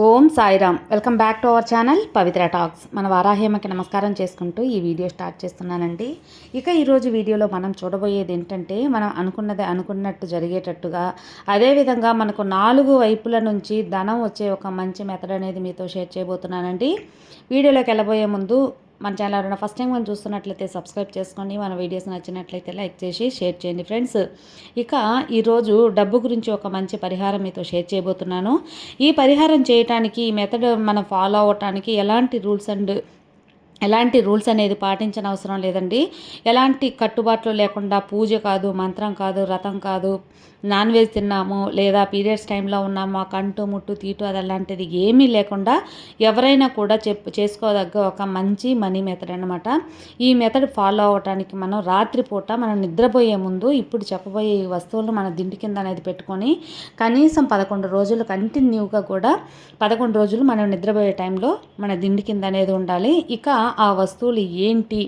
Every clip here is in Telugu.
Om Sairam. Welcome back to our channel Pavitra talks. మన వారాహేమకి నమస్కారం చేసుకుంటూ ఈ వీడియో స్టార్ట్ చేస్తున్నానండి. ఇక ఈరోజు వీడియోలో మనం చూడబోయేది ఏంటంటే మనం అనుకున్నది అనుకున్నట్టు జరిగేటట్టుగా అదేవిధంగా మనకు నాలుగు వైపుల నుంచి ధనం వచ్చే ఒక మంచి మెథడ్ అనేది మీతో షేర్ చేయబోతున్నానండి. వీడియోలోకి వెళ్ళబోయే ముందు మన ఛానల్ ఎవరైనా ఫస్ట్ టైం మనం చూస్తున్నట్లయితే సబ్స్క్రైబ్ చేసుకోండి. మన వీడియోస్ నచ్చినట్లయితే లైక్ చేసి షేర్ చేయండి ఫ్రెండ్స్ ఇక ఈరోజు డబ్బు గురించి ఒక మంచి పరిహారం మీతో షేర్ చేయబోతున్నాను. ఈ పరిహారం చేయటానికి ఈ మెథడ్ మనం ఫాలో అవ్వటానికి ఎలాంటి రూల్స్ అండ్ ఎలాంటి రూల్స్ అనేది పాటించిన అవసరం లేదండి. ఎలాంటి కట్టుబాట్లు లేకుండా పూజ కాదు మంత్రం కాదు రథం కాదు నాన్ వెజ్ తిన్నాము లేదా పీరియడ్స్ టైంలో ఉన్నాము ఆ కంటు ముట్టు తీటు అది అలాంటిది ఏమీ లేకుండా ఎవరైనా కూడా చెప్పు చేసుకోదగ్గ ఒక మంచి మనీ మెథడ్ అనమాట ఈ మెథడ్ ఫాలో అవ్వటానికి మనం రాత్రిపూట మనం నిద్రపోయే ముందు ఇప్పుడు చెప్పబోయే ఈ వస్తువులు మన దిండి కింద అనేది పెట్టుకొని కనీసం పదకొండు రోజులు కంటిన్యూగా కూడా పదకొండు రోజులు మనం నిద్రపోయే టైంలో మన దిండి కింద అనేది ఉండాలి. ఇక ఆ వస్తువులు ఏంటి?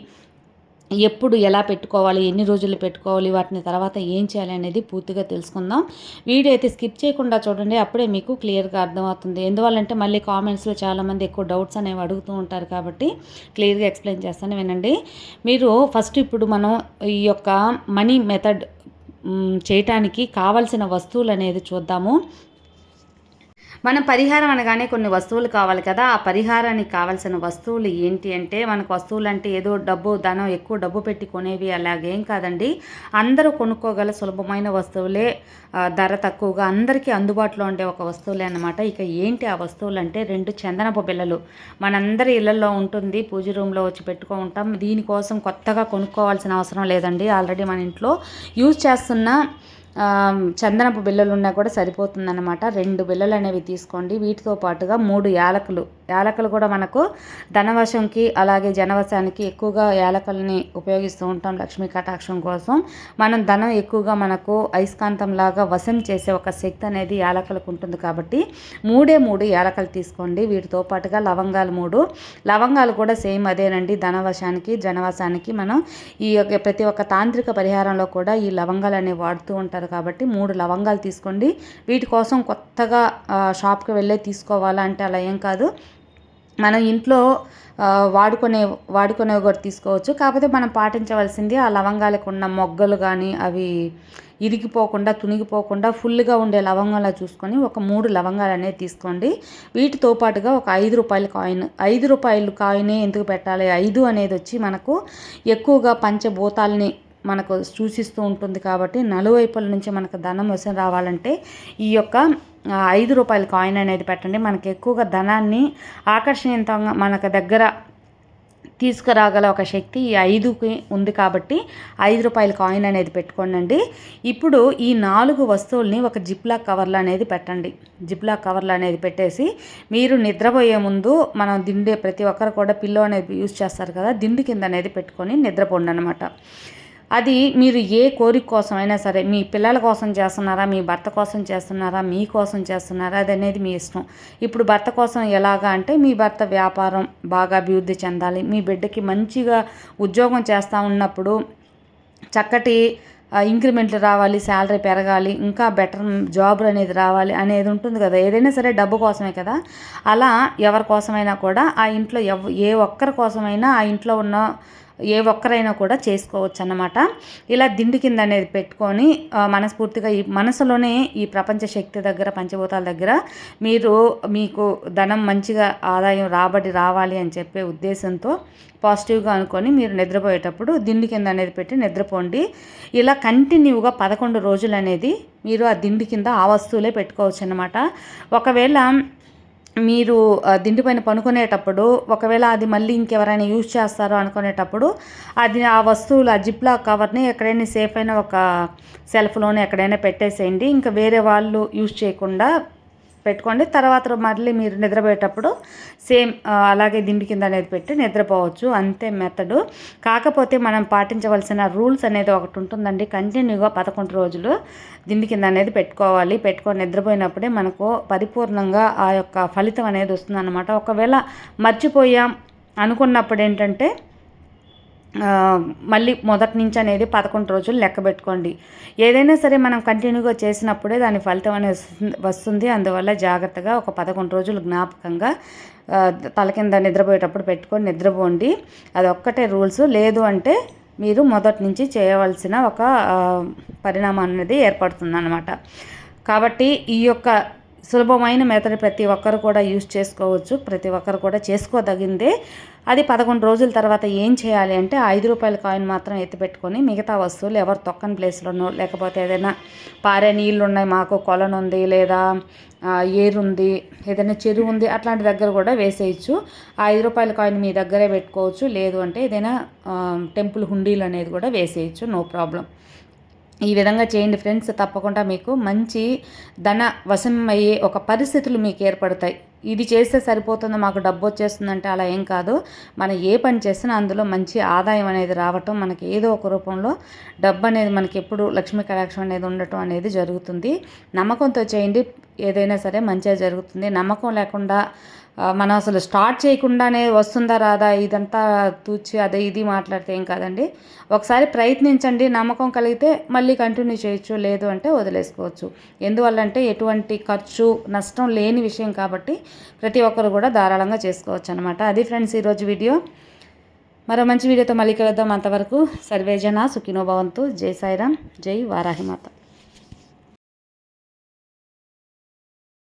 ఎప్పుడు ఎలా పెట్టుకోవాలి? ఎన్ని రోజులు పెట్టుకోవాలి? వాటిని తర్వాత ఏం చేయాలి అనేది పూర్తిగా తెలుసుకుందాం. వీడియో అయితే స్కిప్ చేయకుండా చూడండి. అప్పుడే మీకు క్లియర్గా అర్థమవుతుంది. ఎందువల్లంటే మళ్ళీ కామెంట్స్లో చాలామంది ఎక్కువ డౌట్స్ అనేవి అడుగుతూ ఉంటారు కాబట్టి క్లియర్గా ఎక్స్ప్లెయిన్ చేస్తాను వినండి. మీరు ఫస్ట్ ఇప్పుడు మనం ఈ యొక్క మనీ మెథడ్ చేయటానికి కావాల్సిన వస్తువులు అనేది చూద్దాము. మనం పరిహారం అనగానే కొన్ని వస్తువులు కావాలి కదా ఆ పరిహారానికి కావాల్సిన వస్తువులు ఏంటి అంటే మనకు వస్తువులు అంటే ఏదో డబ్బు ధనం ఎక్కువ డబ్బు పెట్టి కొనేవి అలాగేం కాదండి. అందరూ కొనుక్కోగల సులభమైన వస్తువులే. ధర తక్కువగా అందరికీ అందుబాటులో ఉండే ఒక వస్తువులే అనమాట ఇక ఏంటి ఆ వస్తువులు అంటే రెండు చందనపు బిళ్ళలు. మనందరి ఇళ్ళలో ఉంటుంది పూజ రూమ్లో వచ్చి పెట్టుకో ఉంటాం. దీనికోసం కొత్తగా కొనుక్కోవాల్సిన అవసరం లేదండి. ఆల్రెడీ మన ఇంట్లో యూజ్ చేస్తున్న చందనపు బిళ్ళలు ఉన్నా కూడా సరిపోతుందన్నమాట. రెండు బిళ్ళలు అనేవి తీసుకోండి. వీటితో పాటుగా మూడు యాలకులు యాలకులు కూడా మనకు ధనవశంకి అలాగే జనవశానికి ఎక్కువగా యాలకులని ఉపయోగిస్తూ ఉంటాం లక్ష్మీ కటాక్షం కోసం. మనం ధనం ఎక్కువగా మనకు అయస్కాంతం లాగా వశం చేసే ఒక శక్తి అనేది యాలకులకు ఉంటుంది కాబట్టి మూడే మూడు యాలకలు తీసుకోండి. వీటితో పాటుగా లవంగాలు మూడు. లవంగాలు కూడా సేమ్ అదేనండి. ధనవశానికి జనవశానికి మనం ఈ యొక్క ప్రతి ఒక్క తాంత్రిక పరిహారంలో కూడా ఈ లవంగాలు అనేవి వాడుతూ ఉంటారు కాబట్టి మూడు లవంగాలు తీసుకోండి. వీటి కోసం కొత్తగా షాప్కి వెళ్ళే తీసుకోవాలంటే అలా ఏం కాదు. మనం ఇంట్లో వాడుకునే వాడుకునేవి కూడా తీసుకోవచ్చు. కాకపోతే మనం పాటించవలసింది ఆ లవంగాలకు ఉన్న మొగ్గలు కానీ అవి ఇరిగిపోకుండా తునిగిపోకుండా ఫుల్గా ఉండే లవంగాలా చూసుకొని ఒక మూడు లవంగాలు అనేది తీసుకోండి. వీటితో పాటుగా ఒక ఐదు రూపాయల కాయిన్ ఐదు రూపాయలు కాయినే ఎందుకు పెట్టాలి? ఐదు అనేది వచ్చి మనకు ఎక్కువగా పంచభూతాలని మనకు సూచిస్తూ ఉంటుంది కాబట్టి నలువైపుల నుంచి మనకు ధనం వసం రావాలంటే ఈ యొక్క ఐదు రూపాయల కాయిన్ అనేది పెట్టండి. మనకి ఎక్కువగా ధనాన్ని ఆకర్షణీయంతంగా మనకు దగ్గర తీసుకురాగల ఒక శక్తి ఈ ఐదుకి ఉంది కాబట్టి ఐదు రూపాయల కాయిన్ అనేది పెట్టుకోండి ఇప్పుడు ఈ నాలుగు వస్తువుల్ని ఒక జిప్లా కవర్లు అనేది పెట్టండి. జిప్లా కవర్లు అనేది పెట్టేసి మీరు నిద్రపోయే ముందు మనం దిండే ప్రతి ఒక్కరు కూడా పిల్లో అనేది యూజ్ చేస్తారు కదా దిండు కింద అనేది పెట్టుకొని నిద్రపోండి అనమాట అది మీరు ఏ కోరిక కోసం అయినా సరే మీ పిల్లల కోసం చేస్తున్నారా మీ భర్త కోసం చేస్తున్నారా మీ కోసం చేస్తున్నారా అది అనేది మీ ఇష్టం. ఇప్పుడు భర్త కోసం ఎలాగా అంటే మీ భర్త వ్యాపారం బాగా అభివృద్ధి చెందాలి మీ బిడ్డకి మంచిగా ఉద్యోగం చేస్తూ ఉన్నప్పుడు చక్కటి ఇంక్రిమెంట్లు రావాలి శాలరీ పెరగాలి ఇంకా బెటర్ జాబ్ అనేది రావాలి అనేది ఉంటుంది కదా. ఏదైనా సరే డబ్బు కోసమే కదా. అలా ఎవరి కోసమైనా కూడా ఆ ఇంట్లో ఎవ ఏ ఒక్కరి కోసమైనా ఆ ఇంట్లో ఉన్న ఏ ఒక్కరైనా కూడా చేసుకోవచ్చు అన్నమాట ఇలా దిండు కింద అనేది పెట్టుకొని మనస్ఫూర్తిగా ఈ మనసులోనే ఈ ప్రపంచ శక్తి దగ్గర పంచభూతాల దగ్గర మీరు మీకు ధనం మంచిగా ఆదాయం రాబడి రావాలి అని చెప్పే ఉద్దేశంతో పాజిటివ్గా అనుకొని మీరు నిద్రపోయేటప్పుడు దిండు కింద అనేది పెట్టి నిద్రపోండి. ఇలా కంటిన్యూగా పదకొండు రోజులు అనేది మీరు ఆ దిండి కింద ఆ వస్తువులే పెట్టుకోవచ్చు అనమాట ఒకవేళ మీరు దిండిపైన పనుకునేటప్పుడు ఒకవేళ అది మళ్ళీ ఇంకెవరైనా యూజ్ చేస్తారో అనుకునేటప్పుడు అది ఆ వస్తువులు ఆ జిప్లా కవర్ని ఎక్కడైనా సేఫ్ అయిన ఒక సెల్ఫ్లోనే ఎక్కడైనా పెట్టేసేయండి. ఇంకా వేరే వాళ్ళు యూజ్ చేయకుండా పెట్టుకోండి. తర్వాత మళ్ళీ మీరు నిద్రపోయేటప్పుడు సేమ్ అలాగే దిండి కింద అనేది పెట్టి నిద్రపోవచ్చు. అంతే మెథడు. కాకపోతే మనం పాటించవలసిన రూల్స్ అనేది ఒకటి ఉంటుందండి. కంటిన్యూగా పదకొండు రోజులు దిండి కింద అనేది పెట్టుకోవాలి. పెట్టుకొని నిద్రపోయినప్పుడే మనకు పరిపూర్ణంగా ఆ యొక్క ఫలితం అనేది వస్తుందన్నమాట. ఒకవేళ మర్చిపోయాం అనుకున్నప్పుడు ఏంటంటే మళ్ళీ మొదటి నుంచి అనేది పదకొండు రోజులు లెక్క పెట్టుకోండి. ఏదైనా సరే మనం కంటిన్యూగా చేసినప్పుడే దాని ఫలితం అనేది వస్తుంది- వస్తుంది. అందువల్ల జాగ్రత్తగా ఒక పదకొండు రోజులు జ్ఞాపకంగా తల కింద నిద్రపోయేటప్పుడు పెట్టుకొని నిద్రపోండి. అది ఒక్కటే రూల్స్. లేదు అంటే మీరు మొదటి నుంచి చేయవలసిన ఒక పరిణామం అనేది ఏర్పడుతుంది కాబట్టి ఈ యొక్క సులభమైన మెథడ్ ప్రతి ఒక్కరు కూడా యూజ్ చేసుకోవచ్చు. ప్రతి ఒక్కరు కూడా చేసుకోదగిందే. అది పదకొండు రోజుల తర్వాత ఏం చేయాలి అంటే ఐదు రూపాయల కాయిన్ మాత్రం ఎత్తిపెట్టుకొని మిగతా వస్తువులు ఎవరు తొక్కని ప్లేస్లోనో లేకపోతే ఏదైనా పారే నీళ్ళు ఉన్నాయి మాకు కొలను ఉంది లేదా ఏరుంది ఏరు ఉంది ఏదైనా చెరువు ఉంది అట్లాంటి దగ్గర కూడా వేసేయచ్చు. ఆ ఐదు రూపాయల కాయిన్ మీ దగ్గరే పెట్టుకోవచ్చు. లేదు అంటే ఏదైనా టెంపుల్ హుండీలు అనేది కూడా వేసేయచ్చు. No problem. ఈ విధంగా చేయండి ఫ్రెండ్స్ తప్పకుండా మీకు మంచి ధన వశం అయ్యే ఒక పరిస్థితులు మీకు ఏర్పడతాయి. ఇది చేస్తే సరిపోతుంది? మాకు డబ్బు వచ్చేస్తుందంటే అలా ఏం కాదు. మనం ఏ పని చేసినా అందులో మంచి ఆదాయం అనేది రావటం మనకి ఏదో ఒక రూపంలో డబ్బు అనేది మనకి ఎప్పుడు లక్ష్మీ కటాక్షం అనేది ఉండటం అనేది జరుగుతుంది. నమ్మకంతో చేయండి. ఏదైనా సరే మంచిగా జరుగుతుంది. నమ్మకం లేకుండా మనం అసలు స్టార్ట్ చేయకుండానే వస్తుందా రాదా ఇదంతా తూచి అదే ఇది మాట్లాడితే ఏం కాదండి. ఒకసారి ప్రయత్నించండి నమ్మకం కలిగితే మళ్ళీ కంటిన్యూ చేయొచ్చు లేదు అంటే వదిలేసుకోవచ్చు. ఎందువల్లంటే ఎటువంటి ఖర్చు నష్టం లేని విషయం కాబట్టి ప్రతి ఒక్కరు కూడా ధారాళంగా చేసుకోవచ్చు అనమాట అది ఫ్రెండ్స్ ఈరోజు వీడియో. మరో మంచి వీడియోతో మళ్ళీ కలుద్దాం అంతవరకు. సర్వేజన సుఖినోభవంతు జై సాయిరామ్. జై వారాహిమాత.